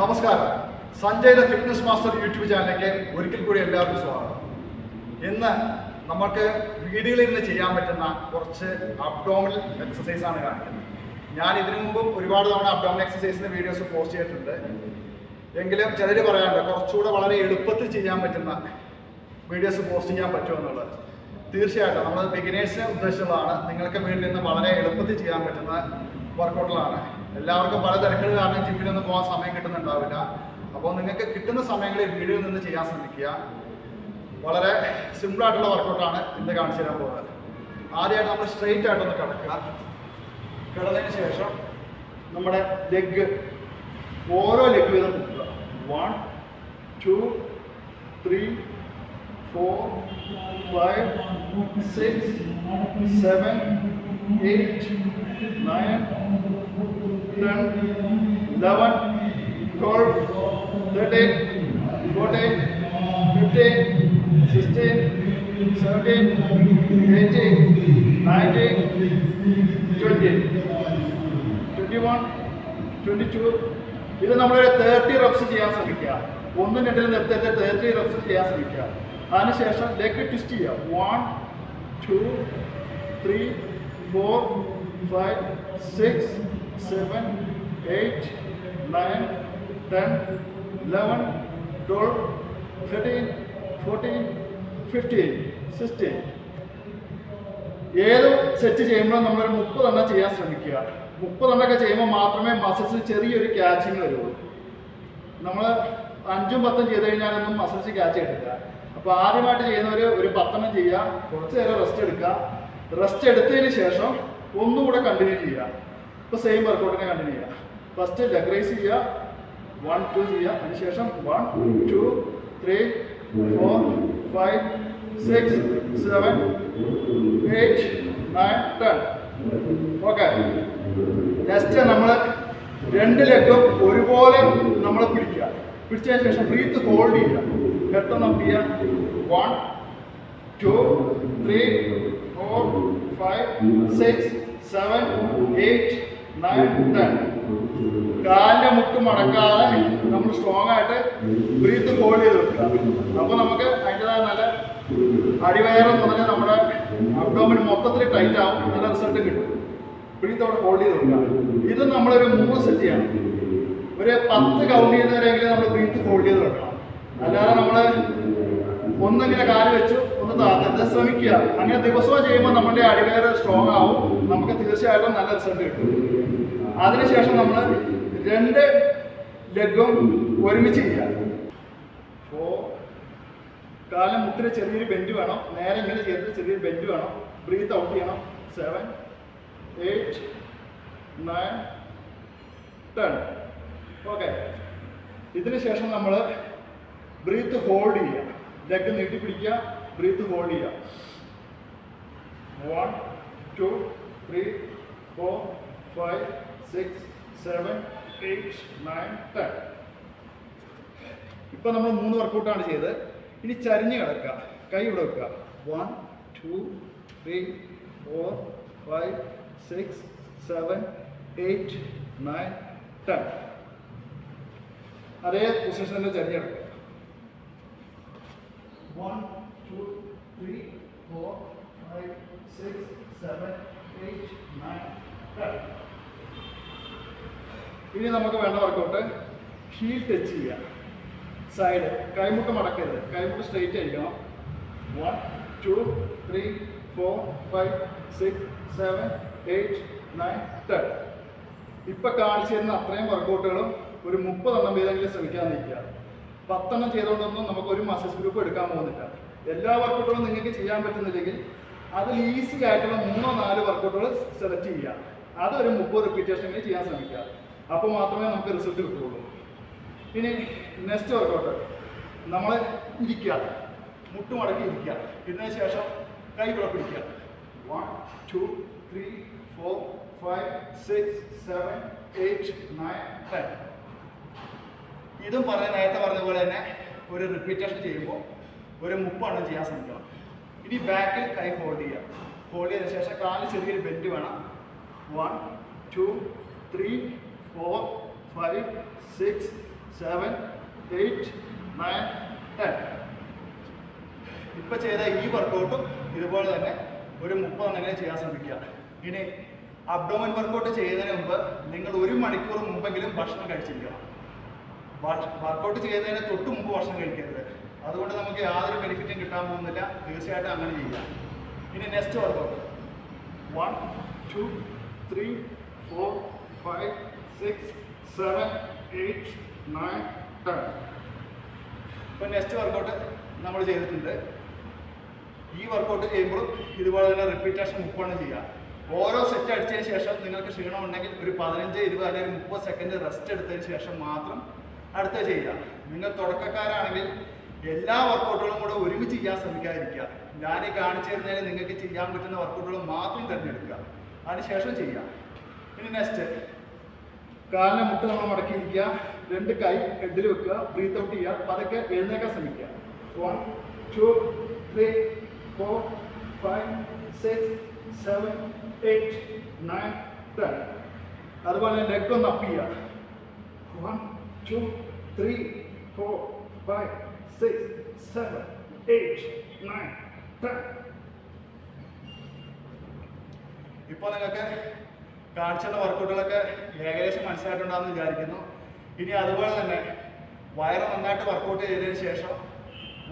നമസ്കാരം. സഞ്ജയുടെ fitness master YouTube ചാനലിലേക്ക് ഒരിക്കൽ കൂടി എല്ലാവർക്കും സ്വാഗതം. ഇന്ന് നമുക്ക് വീടുകളിൽ ചെയ്യാൻ പറ്റുന്ന കുറച്ച് അബ്ഡോമിനൽ എക്സസൈസ് ആണ് കാണിക്കുന്നത്. ഞാൻ ഇതിനു മുമ്പ് ഒരുപാട് തവണ അബ്ഡോമിനൽ എക്സസൈസിന്റെ വീഡിയോസ് പോസ്റ്റ് ചെയ്തിട്ടുണ്ട്. എങ്കിലും ചിലർ പറയാറുണ്ട് കുറച്ചുകൂടെ വളരെ എളുപ്പത്തിൽ ചെയ്യാൻ പറ്റുന്ന വീഡിയോസ് പോസ്റ്റ് ചെയ്യാൻ പറ്റുമെന്നുള്ളത് തീർച്ചയായിട്ടും നമ്മൾ ബിഗിനേഴ്സിനെ ഉദ്ദേശിച്ചുള്ളതാണ് നിങ്ങൾക്ക് വീട്ടിൽ നിന്ന് വളരെ എളുപ്പത്തിൽ ചെയ്യാൻ പറ്റുന്ന വർക്കൗട്ടുകളാണ് എല്ലാവർക്കും പല തിരക്കുകൾ കാരണം ജിമ്മിലൊന്നും പോകാൻ സമയം കിട്ടുന്നുണ്ടാവില്ല. അപ്പോൾ നിങ്ങൾക്ക് കിട്ടുന്ന സമയങ്ങളിൽ വീഡിയോയിൽ നിന്ന് ചെയ്യാൻ ശ്രമിക്കുക. വളരെ സിമ്പിളായിട്ടുള്ള വർക്കൗട്ടാണ് ഇന്ന് കാണിച്ചു തരാൻ പോകുന്നത്. ആദ്യമായിട്ട് നമ്മൾ സ്ട്രെയിറ്റ് ആയിട്ടൊന്ന് കിടക്കുക. കിടന്നതിന് ശേഷം നമ്മുടെ ലെഗ് ഓരോ ലെഗ് വീതം മുക്കുക. One two three four five six seven eight nine eleven twelve thirteen fourteen fifteen sixteen seventeen eighteen nineteen twenty twenty one twenty two ഇത് നമ്മളൊരു തേർട്ടി റബ്സ് ചെയ്യാൻ ശ്രമിക്കുക. ഒന്നും രണ്ടിൽ നിർത്തരുത് തേർട്ടി റബ്സ് ചെയ്യാൻ ശ്രമിക്കുക. അതിനുശേഷം ലെഗ് ട്വിസ്റ്റ് ചെയ്യുക. One two three four five six seven eight nine ten eleven twelve thirteen fourteen fifteen sixteen ഏത് സെറ്റ് ചെയ്യുമ്പോഴും നമ്മളൊരു മുപ്പതെണ്ണം ചെയ്യാൻ ശ്രമിക്കുക. മുപ്പതെണ്ണമൊക്കെ ചെയ്യുമ്പോൾ മാത്രമേ മസിൽസിൽ ചെറിയൊരു ക്യാച്ചിങ് വരുള്ളൂ. നമ്മൾ അഞ്ചും പത്തും ചെയ്ത് കഴിഞ്ഞാലൊന്നും മസിൽസ് ക്യാച്ച് കിട്ടില്ല അപ്പോൾ ആദ്യമായിട്ട് ചെയ്യുന്നവർ ഒരു പത്തെണ്ണം ചെയ്യുക കുറച്ച് നേരം റെസ്റ്റ് എടുക്കുക. റെസ്റ്റ് എടുത്തതിന് ശേഷം ഒന്നുകൂടെ കണ്ടിന്യൂ ചെയ്യുക. ഇപ്പോൾ സെയിം വർക്കൗട്ടിനെ കണ്ടിന്യൂ ചെയ്യുക ഫസ്റ്റ് ലെഗ് ചെയ്യുക. വൺ ടു ചെയ്യുക. അതിനുശേഷം one two three four five six seven eight nine ten okay next നമ്മൾ രണ്ട് ലെഗും ഒരുപോലെ നമ്മൾ പിടിക്കുക. പിടിച്ചതിന് ശേഷം ബ്രീത്ത് ഹോൾഡ് ചെയ്യുക. പെട്ടെന്ന് അപ്പ് ചെയ്യുക. One two three four five six seven eight കാലിന്റെ മുട്ട് മടക്കാതെ നമ്മൾ സ്ട്രോങ് ആയിട്ട് ബ്രീത്ത് ഹോൾഡ് ചെയ്ത് വെക്കുക അപ്പൊ നമുക്ക് അതിന്റെതായ നല്ല അടിവയറം മുതൽ നമ്മുടെ അബ്ഡോമിൻ മൊത്തത്തിൽ ടൈറ്റ് ആവും. നല്ല റിസൾട്ട് കിട്ടും. ബ്രീത്ത് അവിടെ ഹോൾഡ് ചെയ്ത് വെക്കുക ഇത് നമ്മളൊരു മൂന്ന് സെറ്റ് ചെയ്യണം. ഒരു പത്ത് കൗണ്ട് ചെയ്യുന്നവരെങ്കിലും നമ്മൾ ബ്രീത്ത് ഹോൾഡ് ചെയ്ത് വെക്കണം അല്ലാതെ നമ്മൾ ഒന്നിങ്ങനെ കാൽ വെച്ചു ഒന്ന് താത്തരുത് ശ്രമിക്കുക. അങ്ങനെ ദിവസവും ചെയ്യുമ്പോൾ നമ്മുടെ അടിവയർ സ്ട്രോങ് ആവും. നമുക്ക് തീർച്ചയായിട്ടും നല്ല റിസൾട്ട് കിട്ടും. അതിനുശേഷം നമ്മൾ രണ്ട് ലെഗും ഒരുമിച്ച് ചെയ്യുക ഫോർ കാലം മുട്ടിന് ചെറിയൊരു ബെൻഡ് വേണം. നേരെ ഇങ്ങനെ ചെയ്തിട്ട് ചെറിയൊരു ബെൻഡ് വേണം. ബ്രീത്ത് ഔട്ട് ചെയ്യണം. Seven eight nine ten okay ഇതിന് ശേഷം നമ്മൾ ബ്രീത്ത് ഹോൾഡ് ചെയ്യുക. ലെഗ് നീട്ടി പിടിക്കുക. ബ്രീത്ത് ഹോൾഡ് ചെയ്യുക. One two three four five six seven eight nine ten ഇപ്പം നമ്മൾ മൂന്ന് വർക്കൗട്ടാണ് ചെയ്തത്. ഇനി ചരിഞ്ഞ് കിടക്കുക. കൈ ഇവിടെ വെക്കുക. One two three four five six seven eight nine ten അതേ പൊസിഷനിൽ ചരിഞ്ഞ് കിടക്കുക. One two three four five six seven eight nine ten ഇനി നമുക്ക് വേണ്ട വർക്കൗട്ട് ഹീൽ ടച്ച് ചെയ്യുക. സൈഡ് കൈമുട്ട് മടക്കരുത്. കൈമുട്ട് സ്ട്രെയിറ്റ് ആയിരിക്കണം. One two three four five six seven eight nine ten ഇപ്പം കാണിച്ചു തരുന്ന അത്രയും വർക്കൗട്ടുകളും ഒരു മുപ്പതെണ്ണം പേരെങ്കിലും ശ്രമിക്കാൻ നിൽക്കുക. പത്തെണ്ണം ചെയ്തുകൊണ്ടൊന്നും നമുക്ക് ഒരു മസിൽസ് ഗ്രൂപ്പ് എടുക്കാൻ പോകുന്നില്ല. എല്ലാ വർക്കൗട്ടുകളും നിങ്ങൾക്ക് ചെയ്യാൻ പറ്റുന്നില്ലെങ്കിൽ അതിൽ ഈസി ആയിട്ടുള്ള മൂന്നോ നാല് വർക്കൗട്ടുകൾ സെലക്ട് ചെയ്യുക. അതൊരു മുപ്പത് റിപ്പീറ്റേഷനെങ്കിലും ചെയ്യാൻ ശ്രമിക്കുക. അപ്പോൾ മാത്രമേ നമുക്ക് റിസൾട്ട് കിട്ടുകയുള്ളൂ. ഇനി നെക്സ്റ്റ് വർക്കൗട്ട് നമ്മൾ ഇരിക്കുക. മുട്ടുമടക്കി ഇരിക്കുക. ഇതിന് ശേഷം കൈ പിടിക്കുക one two three four five six seven eight nine ten ഇതും പറഞ്ഞ നേരത്തെ പറഞ്ഞ പോലെ തന്നെ ഒരു റിപ്പീറ്റേഷൻ ചെയ്യുമ്പോൾ ഒരു മുപ്പാണ് ചെയ്യാൻ ശ്രമിക്കണം. ഇനി ബാക്കിൽ കൈ ഹോൾഡ് ചെയ്യുക. ഹോൾഡ് ചെയ്ത ശേഷം കാൽ ചെറിയൊരു ബെൻഡ് വേണം. One two three four five six seven eight nine ten ഇപ്പം ചെയ്ത ഈ വർക്കൗട്ടും ഇതുപോലെ തന്നെ ഒരു മുപ്പതെണ്ണെങ്കിലും ചെയ്യാൻ ശ്രമിക്കുക. ഇനി അബ്ഡോമൻ വർക്കൗട്ട് ചെയ്യുന്നതിന് മുമ്പ് നിങ്ങൾ ഒരു മണിക്കൂർ മുമ്പെങ്കിലും ഭക്ഷണം കഴിച്ചിരിക്കണം. വർക്കൗട്ട് ചെയ്യുന്നതിന് തൊട്ട് മുമ്പ് ഭക്ഷണം കഴിക്കരുത്. അതുകൊണ്ട് നമുക്ക് യാതൊരു ബെനിഫിറ്റും കിട്ടാൻ പോകുന്നില്ല. തീർച്ചയായിട്ടും അങ്ങനെ ചെയ്യാം. ഇനി next workout one two three four five six seven eight nine ten ഇപ്പം നെക്സ്റ്റ് വർക്കൗട്ട് നമ്മൾ ചെയ്തിട്ടുണ്ട്. ഈ വർക്കൗട്ട് ചെയ്യുമ്പോഴും ഇതുപോലെ തന്നെ റിപ്പീറ്റേഷൻ മുപ്പാണ് ചെയ്യുക. ഓരോ സെറ്റ് അടിച്ചതിന് ശേഷം നിങ്ങൾക്ക് ക്ഷീണം ഉണ്ടെങ്കിൽ ഒരു പതിനഞ്ച് ഇരുപത് അല്ലെങ്കിൽ മുപ്പത് സെക്കൻഡ് റെസ്റ്റ് എടുത്തതിന് ശേഷം മാത്രം അടുത്ത ചെയ്യുക. നിങ്ങൾ തുടക്കക്കാരാണെങ്കിൽ എല്ലാ വർക്കൗട്ടുകളും കൂടെ ഒരുമിച്ച് ചെയ്യാൻ ശ്രമിക്കാതിരിക്കുക. ഞാൻ കാണിച്ചു തരുന്നതിന് നിങ്ങൾക്ക് ചെയ്യാൻ പറ്റുന്ന വർക്കൗട്ടുകൾ മാത്രം തിരഞ്ഞെടുക്കുക. അതിനുശേഷം ചെയ്യുക. ഇനി നെക്സ്റ്റ് കാലിനെ മുട്ട് നമ്മൾ മടക്കിയിരിക്കുക രണ്ട് കൈ ഹെഡിൽ വെക്കുക. ബ്രീത്ത് ഔട്ട് ചെയ്യുക. പതുക്കെ എഴുന്നേക്കാൻ ശ്രമിക്കുക. One two three four five six seven eight nine ten അതുപോലെ ലെഗ് ഒന്ന് അപ്പ് ചെയ്യുക. One two three four five six seven eight nine ten ഇപ്പോൾ നിങ്ങൾക്ക് കാണിച്ചുള്ള വർക്കൗട്ടുകളൊക്കെ ഏകദേശം മനസ്സിലായിട്ടുണ്ടാകുമെന്ന് വിചാരിക്കുന്നു. ഇനി അതുപോലെ തന്നെ വയറ് നന്നായിട്ട് വർക്കൗട്ട് ചെയ്തതിന് ശേഷം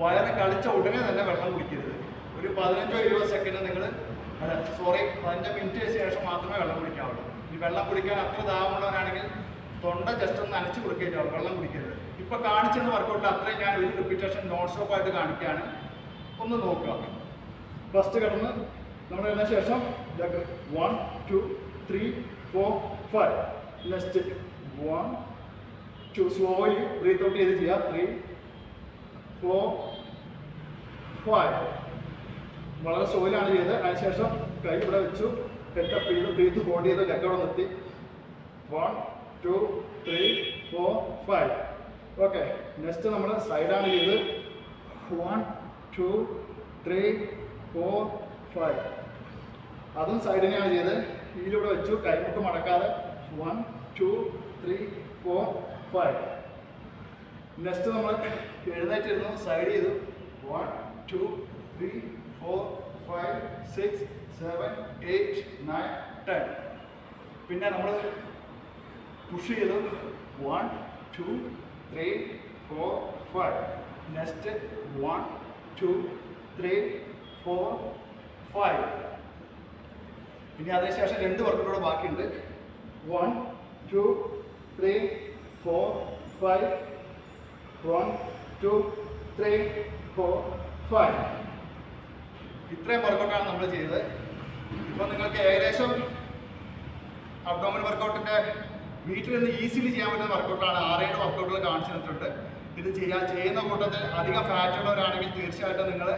വയറ് കളിച്ച ഉടനെ തന്നെ വെള്ളം കുടിക്കരുത്. ഒരു പതിനഞ്ചോ ഇരുപത് സെക്കൻഡ് നിങ്ങൾ സോറി പതിനഞ്ചോ മിനിറ്റ് ശേഷം മാത്രമേ വെള്ളം കുടിക്കാവുള്ളൂ. ഇനി വെള്ളം കുടിക്കാൻ അത്ര ദാഹമുള്ളവരാണെങ്കിൽ തൊണ്ട ജസ്റ്റ് ഒന്ന് നനച്ച് കൊടുക്കുകയും വെള്ളം കുടിക്കരുത്. ഇപ്പൊ കാണിച്ചിരുന്ന വർക്കൗട്ടിൽ അത്രയും ഞാൻ ഒരു റിപ്പീറ്റേഷൻ നോൺ സ്റ്റോപ്പ് ആയിട്ട് കാണിക്കുകയാണ്. ഒന്ന് നോക്കുക. ഫസ്റ്റ് കിടന്ന് നമ്മൾ ശേഷം one two three four five next one two slowly breathe out ചെയ്ത് ചെയ്യുക ത്രീ ഫോർ ഫൈവ് വളരെ സ്ലോയിലാണ് ചെയ്തത്. അതിനുശേഷം കൈ ഇവിടെ വെച്ചു. ഹെഡപ്പ് ചെയ്ത്. ബ്രീത്ത് ഹോൾഡ് ചെയ്ത്. ലെഗ് അവിടെ നിർത്തി. One two three four five okay next നമ്മൾ സൈഡാണ് ചെയ്ത് one two three four five അതും സൈഡിനെയാണ് ചെയ്തത്. ഇതിലൂടെ വെച്ചു കൈമുട്ട് മടക്കാതെ. One two three four five next നമ്മൾ എഴുന്നേറ്റിരുന്നു സൈഡ് ചെയ്തു. One two three four five six seven eight nine ten പിന്നെ നമ്മൾ പുഷ് ചെയ്തു. One two three four five next one two three four five ഇനി അതിനുശേഷം രണ്ട് വർക്കിലൂടെ ബാക്കിയുണ്ട്. One two three four five one two three four five ഇത്രയും വർക്കൗട്ടാണ് നമ്മൾ ചെയ്തത്. ഇപ്പോൾ നിങ്ങൾക്ക് ഏകദേശം അബ്ഡോമൻ വർക്കൗട്ടിന്റെ വീട്ടിൽ നിന്ന് ഈസിലി ചെയ്യാൻ പറ്റുന്ന വർക്കൗട്ടാണ് ആറേഴ് വർക്കൗട്ടുകൾ കാണിച്ചു തന്നിട്ടുണ്ട്. ഇത് ചെയ്യാൻ ചെയ്യുന്ന കൂട്ടത്തിൽ അധികം ഫാറ്റ് ഉള്ളവരാണെങ്കിൽ തീർച്ചയായിട്ടും നിങ്ങൾ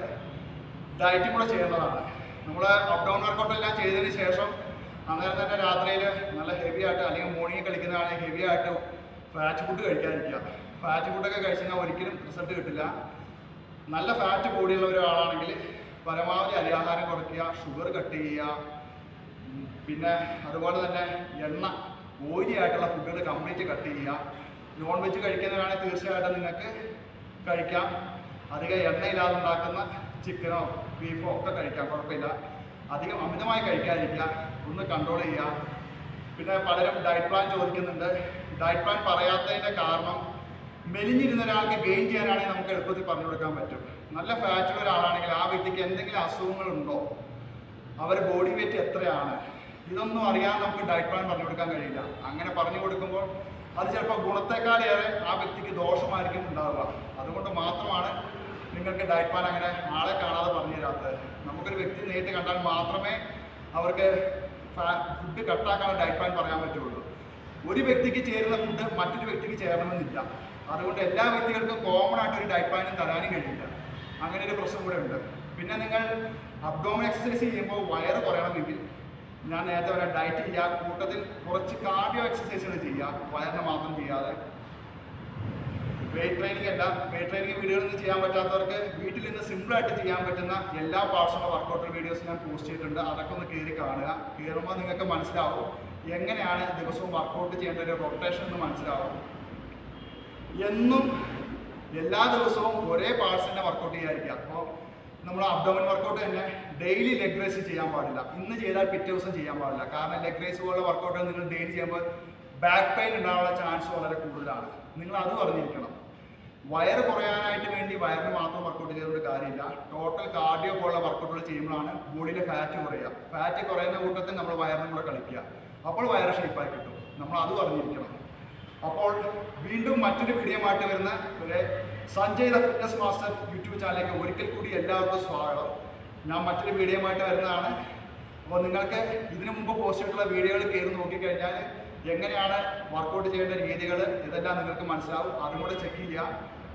ഡയറ്റും കൂടെ ചെയ്യുന്നതാണ്. നമ്മൾ ലോക്ക്ഡൗൺ ഡൗൺ വർക്കൗട്ട് എല്ലാം ചെയ്തതിന് ശേഷം അന്നേരം തന്നെ രാത്രിയിൽ നല്ല ഹെവി ആയിട്ട് അല്ലെങ്കിൽ മോർണിംഗ് കളിക്കുന്നതാണെങ്കിൽ ഹെവി ആയിട്ട് ഫാറ്റ് ഫുഡ് കഴിക്കാതിരിക്കുക. ഫാറ്റ് ഫുഡൊക്കെ കഴിച്ചാൽ ഒരിക്കലും റിസൾട്ട് കിട്ടില്ല. നല്ല ഫാറ്റ് ബോഡിയുള്ള ഒരാളാണെങ്കിൽ പരമാവധി അരിയാഹാരം കുറയ്ക്കുക ഷുഗർ കട്ട് ചെയ്യുക പിന്നെ അതുപോലെ തന്നെ എണ്ണ ഓയിലി ആയിട്ടുള്ള ഫുഡുകൾ കംപ്ലീറ്റ് കട്ട് ചെയ്യുക. നോൺ വെജ് കഴിക്കുന്നവരാണെങ്കിൽ തീർച്ചയായിട്ടും നിങ്ങൾക്ക് കഴിക്കാം. അധികം എണ്ണയില്ലാതെ ഉണ്ടാക്കുന്ന ചിക്കനോ ബീഫോ ഒക്കെ കഴിക്കാം കുഴപ്പമില്ല. അധികം അമിതമായി കഴിക്കാതിരിക്കുക ഒന്ന് കൺട്രോൾ ചെയ്യുക. പിന്നെ പലരും ഡയറ്റ് പ്ലാൻ ചോദിക്കുന്നുണ്ട്. ഡയറ്റ് പ്ലാൻ പറയാത്തതിന്റെ കാരണം മെലിഞ്ഞിരുന്ന ഒരാൾക്ക് ഗെയിൻ ചെയ്യാനാണെങ്കിൽ നമുക്ക് എളുപ്പത്തിൽ പറഞ്ഞു കൊടുക്കാൻ പറ്റും. നല്ല ഫാറ്റുള്ള ഒരാളാണെങ്കിൽ ആ വ്യക്തിക്ക് എന്തെങ്കിലും അസുഖങ്ങളുണ്ടോ അവർ ബോഡി വെയിറ്റ് എത്രയാണ്? ഇതൊന്നും അറിയാതെ നമുക്ക് ഡയറ്റ് പ്ലാൻ പറഞ്ഞു കൊടുക്കാൻ കഴിയില്ല. അങ്ങനെ പറഞ്ഞു കൊടുക്കുമ്പോൾ അത് ചിലപ്പോൾ ഗുണത്തെക്കാളേറെ ആ വ്യക്തിക്ക് ദോഷമായിരിക്കും ഉണ്ടാവുക. അതുകൊണ്ട് നിങ്ങൾക്ക് ഡയറ്റ്മാൻ അങ്ങനെ ആളെ കാണാതെ പറഞ്ഞു തരാത്തത് നമുക്കൊരു വ്യക്തി നേരിട്ട് കണ്ടാൽ മാത്രമേ അവർക്ക് ഫുഡ് കട്ടാക്കാനുള്ള ഡയറ്റ്മാൻ പറയാൻ പറ്റുള്ളൂ. ഒരു വ്യക്തിക്ക് ചേരുന്ന ഫുഡ് മറ്റൊരു വ്യക്തിക്ക് ചേരണമെന്നില്ല. അതുകൊണ്ട് എല്ലാ വ്യക്തികൾക്കും കോമൺ ആയിട്ട് ഒരു ഡയറ്റ്മാനും തരാനും കഴിയില്ല. അങ്ങനെ ഒരു പ്രശ്നം കൂടെ ഉണ്ട്. പിന്നെ നിങ്ങൾ അബ്ഡോമൻ എക്സസൈസ് ചെയ്യുമ്പോൾ വയറ് കുറയണമെങ്കിൽ ഞാൻ നേരത്തെ പറയാം ഡയറ്റ് ചെയ്യുക കൂട്ടത്തിൽ കുറച്ച് കാർഡിയോ എക്സസൈസുകൾ ചെയ്യുക. വയറിനെ മാത്രം ചെയ്യാതെ വെയിറ്റ് ട്രെയിനിങ് അല്ല. വെയിറ്റ് ട്രെയിനിങ് വീഡിയോകളൊന്നും ചെയ്യാൻ പറ്റാത്തവർക്ക് വീട്ടിൽ നിന്ന് സിമ്പിളായിട്ട് ചെയ്യാൻ പറ്റുന്ന എല്ലാ പാർട്സുള്ള വർക്കൗട്ട് വീഡിയോസ് ഞാൻ പോസ്റ്റ് ചെയ്തിട്ടുണ്ട്. അതൊക്കെ ഒന്ന് കയറി കാണുക. കയറുമ്പോൾ നിങ്ങൾക്ക് മനസ്സിലാവും എങ്ങനെയാണ് ദിവസവും വർക്കൗട്ട് ചെയ്യേണ്ട ഒരു റൊട്ടേഷൻ എന്ന് മനസ്സിലാവും. എന്നും എല്ലാ ദിവസവും ഒരേ പാർട്സിന്റെ വർക്കൗട്ട് ചെയ്യാതിരിക്കുക. അപ്പോൾ നമ്മൾ അബ്ഡോമൻ വർക്കൗട്ട് തന്നെ ഡെയിലി ലെഗ് റേസ് ചെയ്യാൻ പാടില്ല. ഇന്ന് ചെയ്താൽ പിറ്റേ ദിവസം ചെയ്യാൻ പാടില്ല. കാരണം ലെഗ് റേസ് പോലുള്ള വർക്കൗട്ടുകൾ നിങ്ങൾ ഡെയിലി ചെയ്യുമ്പോൾ ബാക്ക് പെയിൻ ഉണ്ടാകാനുള്ള ചാൻസ് വളരെ കൂടുതലാണ്. നിങ്ങൾ അത് അറിഞ്ഞിരിക്കണം. വയറ് കുറയാനായിട്ട് വേണ്ടി വയറിന് മാത്രം വർക്കൗട്ട് ചെയ്തുകൊണ്ട് കാര്യമില്ല. ടോട്ടൽ കാർഡിയോ പോലുള്ള വർക്കൗട്ടുകൾ ചെയ്യുമ്പോഴാണ് ബോഡിയിലെ ഫാറ്റ് കുറയുക. ഫാറ്റ് കുറയുന്ന കൂട്ടത്തിൽ നമ്മൾ വയറിനും കൂടെ കളിക്കുക. അപ്പോൾ വയറ് ഷേപ്പായി കിട്ടും. നമ്മൾ അത് പറഞ്ഞിരിക്കണം. അപ്പോൾ വീണ്ടും മറ്റൊരു വീഡിയോ ആയിട്ട് വരുന്ന ഒരു Sanjay the fitness master YouTube ചാനലിലേക്ക് ഒരിക്കൽ കൂടി എല്ലാവർക്കും സ്വാഗതം. ഞാൻ മറ്റൊരു വീഡിയോ ആയിട്ട് വരുന്നതാണ്. അപ്പോൾ നിങ്ങൾക്ക് ഇതിനു മുമ്പ് പോസ്റ്റ് ചെയ്തിട്ടുള്ള വീഡിയോകൾ കയറി നോക്കിക്കഴിഞ്ഞാൽ എങ്ങനെയാണ് വർക്കൗട്ട് ചെയ്യേണ്ട രീതികൾ ഇതെല്ലാം നിങ്ങൾക്ക് മനസ്സിലാവും. അതും കൂടെ ചെക്ക് ചെയ്യുക.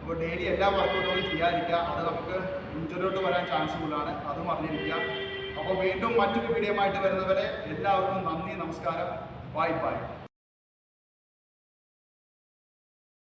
അപ്പോൾ ഡെയിലി എല്ലാ വർക്കൗട്ടുകളും ചെയ്യാതിരിക്കുക. അത് നമുക്ക് ഇഞ്ചുറിയോട്ട് വരാൻ ചാൻസ് കൂടുതലാണ്. അതും അറിഞ്ഞിരിക്കുക. അപ്പോൾ വീണ്ടും മറ്റൊരു വീഡിയോ ആയിട്ട് വരുന്നവരെ എല്ലാവർക്കും നന്ദി നമസ്കാരം. Bye bye